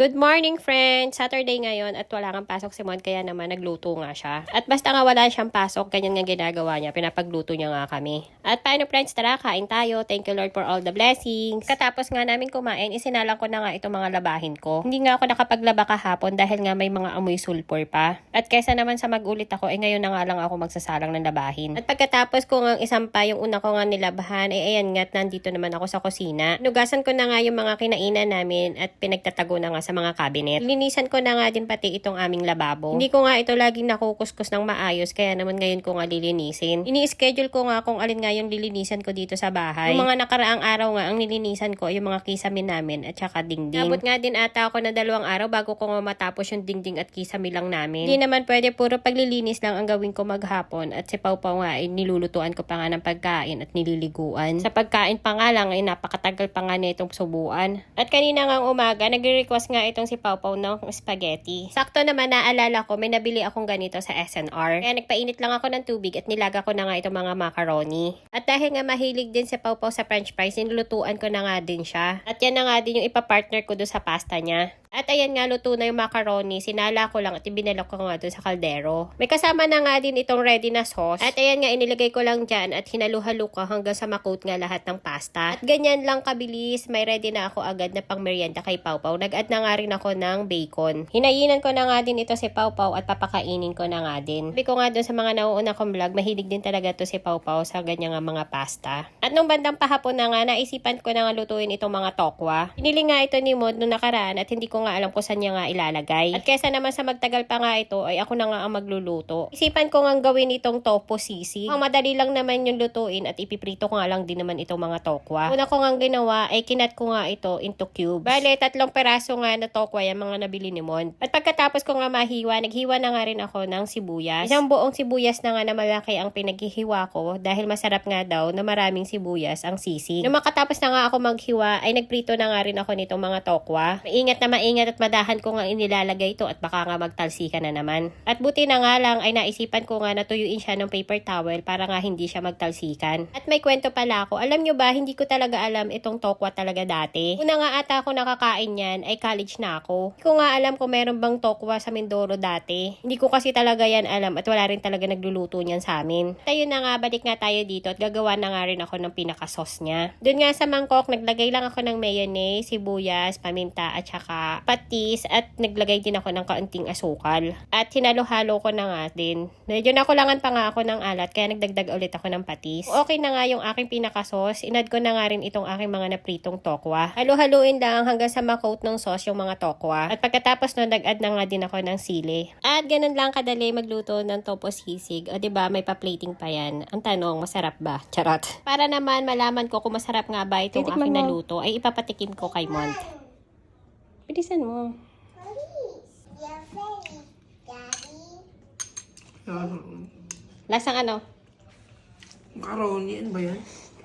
Good morning, friends! Saturday ngayon at wala kang pasok si Mon, kaya naman nagluto nga siya. At basta nga wala siyang pasok, ganyan nga ginagawa niya, pinapagluto niya nga kami. At paano, friends, tara, kain tayo. Thank you, Lord, for all the blessings. Katapos nga namin kumain, isinalang ko na nga itong mga labahin ko. Hindi nga ako nakapaglaba kahapon dahil nga may mga amoy sulpor pa. At kaysa naman sa magulit ako, eh ngayon na nga lang ako magsasalang ng labahin. At pagkatapos ko nga isang pa, yung una ko nga nilabahan, eh ayan nga, nandito naman ako sa kusina. Nugasan ko na nga yung mga kinainan namin at pinagtatago na nga sa mga cabinet. Linisan ko na nga din pati itong aming lababo. Hindi ko nga ito laging nakukuskus ng maayos, kaya naman ngayon ko nga lilinisin. Ini-schedule ko nga kung alin nga yung lilinisan ko dito sa bahay. Yung mga nakaraang araw nga, ang nilinisan ko, yung mga kisame namin at saka dingding. Nabot nga din ata ako na dalawang araw bago ko nga matapos yung dingding at kisame lang namin. Hindi naman pwede puro paglilinis lang ang gawin ko maghapon at si Pau nga ay nilulutuan ko pa nga ng pagkain at nililiguan. Sa pagkain pa nga lang ay napakatagal pa nga nitong subuan. At kanina nga umaga, nagre-request nga itong si Pau ng spaghetti. Sakto naman naalala ko, may nabili akong ganito sa SNR. Kaya nagpainit lang ako ng tubig at nilaga ko na nga itong mga macaroni. At dahil nga mahilig din si Pau sa french fries, nilulutuan ko na nga din siya. At yan na nga din yung ipapartner ko doon sa pasta niya. At ayan nga, luto na yung macaroni. Sinala ko lang at ibinalok ko nga doon sa kaldero. May kasama na nga din itong ready na sauce. At ayan nga, inilagay ko lang dyan at hinaluhalo ko hanggang sa makot nga lahat ng pasta. At ganyan lang kabilis, may ready na ako agad na pang merienda kay Pau. Nag-add na nga rin ako ng bacon. Hinayinan ko na nga din ito si Pau Pau at papakainin ko na nga din. Sabi ko nga doon sa mga nauuna kong vlog, mahilig din talaga to si Pau Pau sa ganyan nga mga pasta. At nung bandang pahapon na nga, naisipan ko na nga lutuin itong mga tokwa. Pinili nga ito ni Mod nung nakaraan at hindi ko nga alam kung saan niya nga ilalagay. At kesa naman sa magtagal pa nga ito, ay ako na nga ang magluluto. Isipan ko nga gawin itong topo sisi. Ang madali lang naman yung lutuin at ipiprito ko nga lang din naman itong mga tokwa. Una ko nga ginawa ay kinat ko nga ito into cubes. Bale, tatlong peraso nga na tokwa yung mga nabili ni Mon. At pagkatapos ko nga mahiwa, naghiwa na nga rin ako ng sibuyas. Isang buong sibuyas na nga na malaki ang pinaghihiwa ko dahil masarap nga daw na maraming sibuyas ang sisi. Nung makatapos na nga ako maghiwa, ay nagprito na nga rin ako nitong mga tokwa. Maingat na maingat at madahan ko nga inilalagay ito at baka nga magtalsikan na naman. At buti na nga lang ay naisipan ko nga natuyuin siya ng paper towel para nga hindi siya magtalsikan. At may kwento pala ako. Alam nyo ba, hindi ko talaga alam itong tokwa talaga dati. Una nga ata ako nakakain yan ay college na ako. Hindi ko nga alam kung meron bang tokwa sa Mindoro dati. Hindi ko kasi talaga yan alam at wala rin talaga nagluluto niyan sa amin. At ayun na nga, balik nga tayo dito at gagawa na nga rin ako ng pinaka-sauce niya. Doon nga sa mangkok, naglagay lang ako ng mayonnaise, sibuyas, paminta at saka patis at naglagay din ako ng kaunting asukal. At hinalo-halo ko na nga din. Medyo nakulangan pa nga ako ng alat kaya nagdagdag ulit ako ng patis. Okay na nga yung aking pinaka-sauce. Inad ko na nga rin itong aking mga napritong tokwa. Halo-haluin lang hanggang sa makoat ng sauce yung mga tokwa. At pagkatapos nun, nag-add na nga din ako ng sili. At ganun lang kadali magluto ng topo sisig. O 'di ba may pa-plating pa yan. Ang tanong, masarap ba? Charot. Para naman malaman ko kung masarap nga ba itong Titikman aking mo. naluto, ay ipapatikim ko kay Mont. Bilisan mo. Lasang ano? Macaroni, ano ba yan?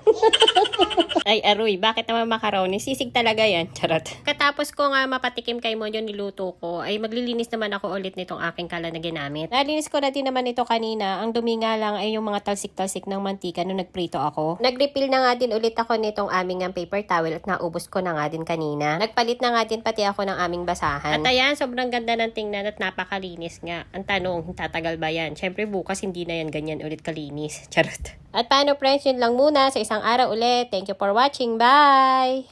Ay, aroy, bakit naman macaroni? Sisig talaga yan. Charot. Katapos ko nga mapatikim kay mo yung niluto ko, ay maglilinis naman ako ulit nitong aking kala na ginamit. Nalinis ko na din naman ito kanina. Ang dumi nga lang ay yung mga talsik-talsik ng mantika nung nagprito ako. Nag-refill na nga din ulit ako nitong aming paper towel at naubos ko na nga din kanina. Nagpalit na nga din pati ako ng aming basahan. At ayan, sobrang ganda ng tingnan at napakalinis nga. Ang tanong, tatagal ba yan? Siyempre bukas hindi na yan ganyan ulit kalinis. Charot. At paano friends, yun lang muna sa isang araw ulit. Thank you for watching. Bye!